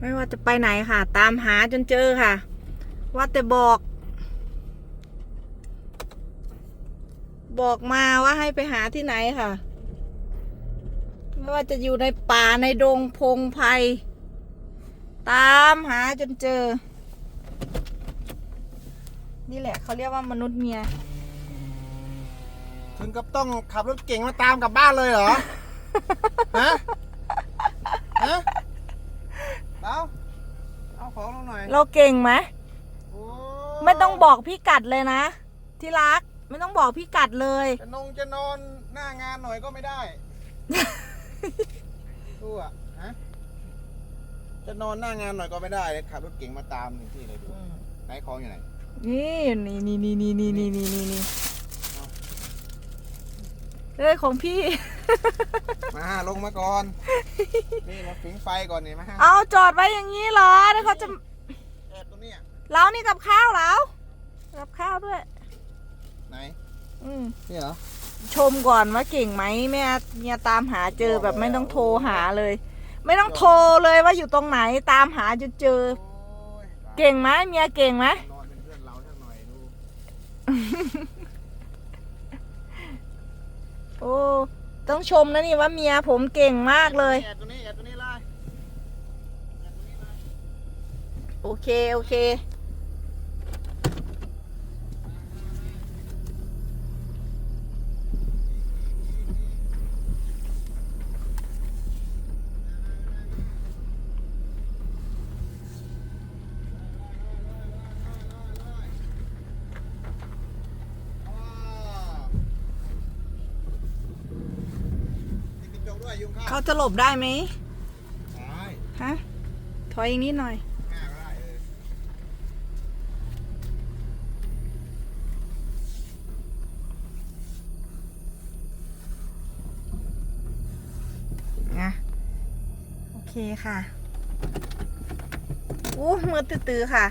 ไม่ว่าจะไปไหนค่ะ ตามหาจนเจอค่ะ ว่าแต่บอก บอกมาว่าให้ไปหาที่ไหนค่ะ ไม่ว่าจะอยู่ในป่าในดงพงไพตามหาจนเจอ นี่แหละเขาเรียกว่ามนุษย์เมีย ถึงกับต้องขับรถเก่งมาตามกลับบ้านเลยเหรอ ฮะ ฮะ เอาเอาของลงหน่อยเราเก่งไหมโอ้ไม่ต้องบอกพี่กัดเลยนะ ที่รักไม่ต้องบอกพี่กัดเลย จะนงจะนอนหน้างานหน่อยก็ไม่ได้ดูอะฮะจะนอนหน้างานหน่อยก็ไม่ได้เลยขับรถเก่งมาตามถึงที่เลยดูไหนของอยู่ไหนนี่นี่นี่นี่นี่นี่นี่นี่นี่นี่เอ้ยของพี่ มาลงมาก่อน นี่มาฟิงไฟก่อนนี่มาฮะเอาจอดไว้อย่างนี้เหรอเดี๋ยวเขาจะแอบตรงเนี้ยเรานี่กับข้าวแล้วกับข้าวด้วย ไหน อืมนี่เหรอ ชมก่อนว่าเก่งไหมแม่เมียตามหาเจอแบบไม่ต้องโทรหาเลย ไม่ต้องโทรเลยว่าอยู่ตรงไหนตามหาจนเจอ โอ้ยเก่งไหมเมียเก่งไหม นอนเป็นเพื่อนเราสักหน่อยดูโอ้ ต้องชมนะนี่ว่าเมียผมเก่งมากเลย แอบตรงนี้แอบตรงนี้เลยแอบตรงนี้เลยโอเค โอเค อ๋อติดกระจกด้ว ยยุงเข้าเขาจะหลบได้ไหมใช่ฮะถอยอีกนิดหน่อย ง่ายก็ได้เออนะโอเคค่ะโอ้มืดตื้อๆค่ะ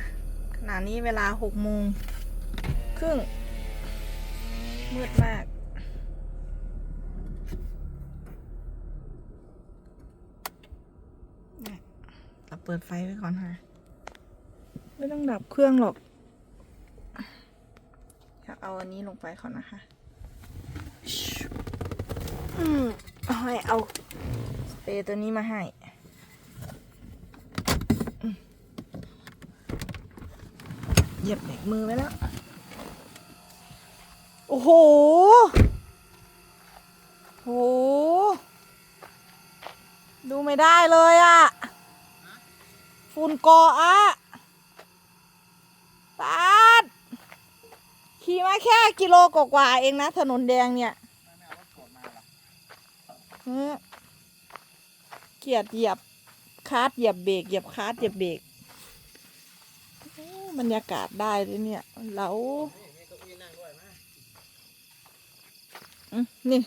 ขณะนี้เวลาหกโมงครึ่งมืดมาก เนี่ย เปิดไฟไว้ก่อนค่ะ ไม่ต้องดับเครื่องหรอกอยากเอาอันนี้ลงไปก่อนนะคะอืมเอาให้เอาสเปรย์ตัวนี้มาให้เหยียบเบรกมือไว้แล้ว โอ้โห โห ดูไม่ได้เลยอะ ฝุ่นกออะปาดขี่มาแค่กิโลกว่าๆเองนะ ถนนแดงเนี่ยไม่เอารถกดมาล่ะเฮ้ยเกียดเหยียบคาร์ดเหยียบเบรกเหยียบคาร์ดเหยียบเบรกโอ้บรรยากาศได้เลยเนี่ยแล้วนี่มีเก้าอี้นั่งด้วยไหมอืมนี่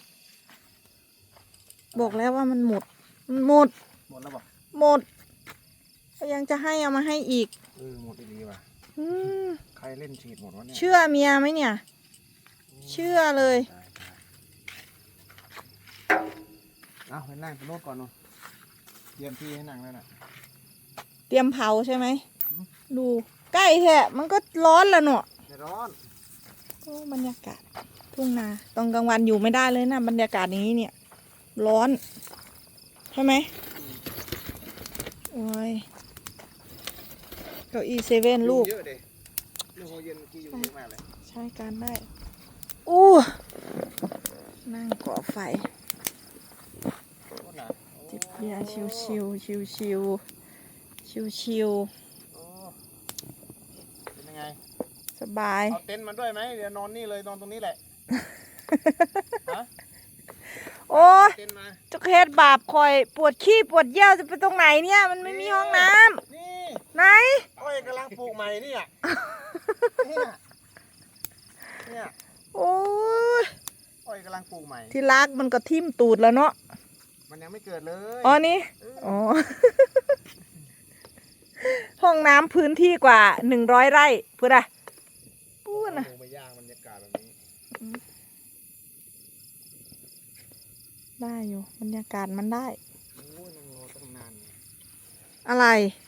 บอกแล้วว่ามันหมดมันหมด หมดแล้วบอกหมดก็ ยังจะให้เอามาให้อีกเออหมดดีๆว่ะอืมใครเล่นฉีดหมดวะเนี่ยเชื่อเมียไหมเนี่ย เชื่อเลย ตายตายเอาไปนั่งรถก่อนเนาะเตรียมที่ให้นั่งแล้วน่ะ เตรียมเผาใช่ไหมอืม ดูใกล้แท้มันก็ร้อนแล้วเนอะไม่ร้อน โอ้บรรยากาศทุ่งนาตอนกลางวันอยู่ไม่ได้เลยนะบรรยากาศอย่างนี้เนี่ย ร้อน ใช่ไหมโอ้ย เก้าอี้เซเว่นลูก เยอะดิลูกโมเย็นเมื่อกี้ยุงเยอะมากเลยใช้การได้ อู้ นั่งก่อไฟ โคตรหนาจิบเบียร์ชิวชิวชิวชิวชิวชิวโอ้เป็นยังไง ๆสบาย เอาเต็นท์มาด้วยไหมเดี๋ยวนอนนี่เลยนอนตรงนี้แหละ ฮะโอ้ยเต็นท์มา จะเฮ็ดบาปคอยปวดขี้ปวดเยี่ยวจะไปตรงไหนเนี่ย มันไม่มีห้องน้ำ นี่ ไหน อ้อยกำลังปลูกใหม่เนี่ยเนี่ยเนี่ยโอ้ยอ้อยกำลังปลูกใหม่ ที่รักมันก็ทิ่มตูดแล้วเนาะมันยังไม่เกิดเลยอ๋อนี่เอออ๋อ ห้องน้ำพื้นที่กว่าหนึ่งร้อยไร่พูดอะพูดนะลงไปย่างบรรยากาศแบบนี้ได้อยู่บรรยากาศมันได้ โอ้ยนั่งรอตั้งนาน อะไรเออืม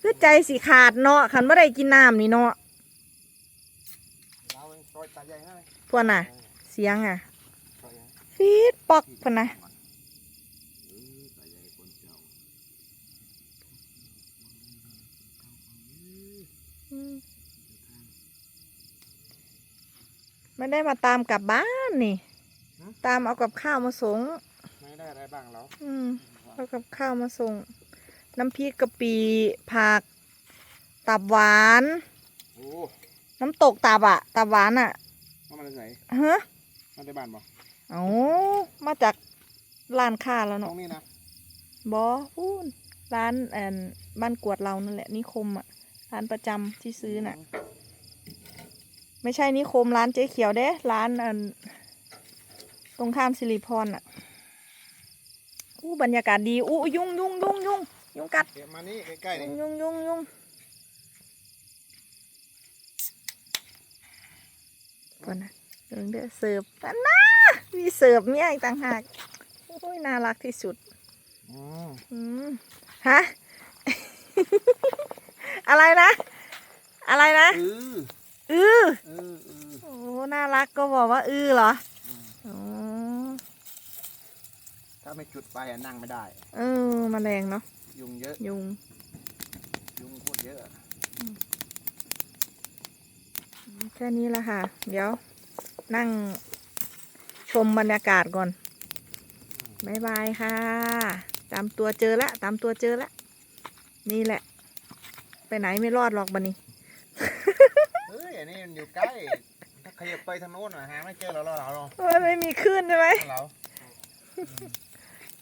คือใจสิขาดเนาะคันบ่ได้กินน้ำนี่เนาะเราเองซอยตาใหญ่ให้พวกน่ะ เสียงอะซอยใหญ่ฟีดปอกพวกน่ะเออตาใหญ่คนเจ้าอืมไม่ได้มาตามกลับบ้านนี่ ตามเอากับข้าวมาส่งไม่ได้อะไรบ้างแล้วอืม เอากับข้าวมาส่ง น้ำพริกกะปิผัก ตับหวาน โอ้น้ำตกตับอะตับหวานอะมามาไหนฮะมาได้บ้านบ่เอามาจากร้านค้าแล้วตรเนาะงนี้นะบอพูนร้านแอนบ้านกวดเรานั่นแหละนิคมอะร้านประจำที่ซื้อน่ะ ไม่ใช่นิคมร้านเจ๊เขียวเด้ ร้านอันตรงข้ามสิริพรอะ อู้บรรยากาศดีอู้ยุงยุงยุงยุงยุงกัดเดี๋ยวมานี่ใกล้ๆยุนี่งยุงยุงยุงก่อนนะเดี๋ยวเดี๋ยวเสิร์ฟอันน่ามีเสิร์ฟเมียอีกต่างหากโอ้ยน่ารักที่สุดอืมอืมฮะอะไรนะ อะไรนะเอออือเออเออโอ้ น่ารักก็บอกว่า อือเหรออืมอ๋อ ถ้าไม่จุดไฟอะนั่งไม่ได้ เออแมลงเนาะยุงเยอะ ยุง ยุงโคตรเยอะแค่นี้ละค่ะ เดี๋ยว นั่งชมบรรยากาศก่อนบายบายค่ะ ตามตัวเจอแล้วตามตัวเจอแล้วนี่แหละ ไปไหนไม่รอดหรอกบันนี้ เฮ้ย อันนี้มันอยู่ใกล้ ถ้าขยับไปทางโน้นอะหาไม่เจอเราเราเรามันไม่มีคลื่นใช่ไหมเรา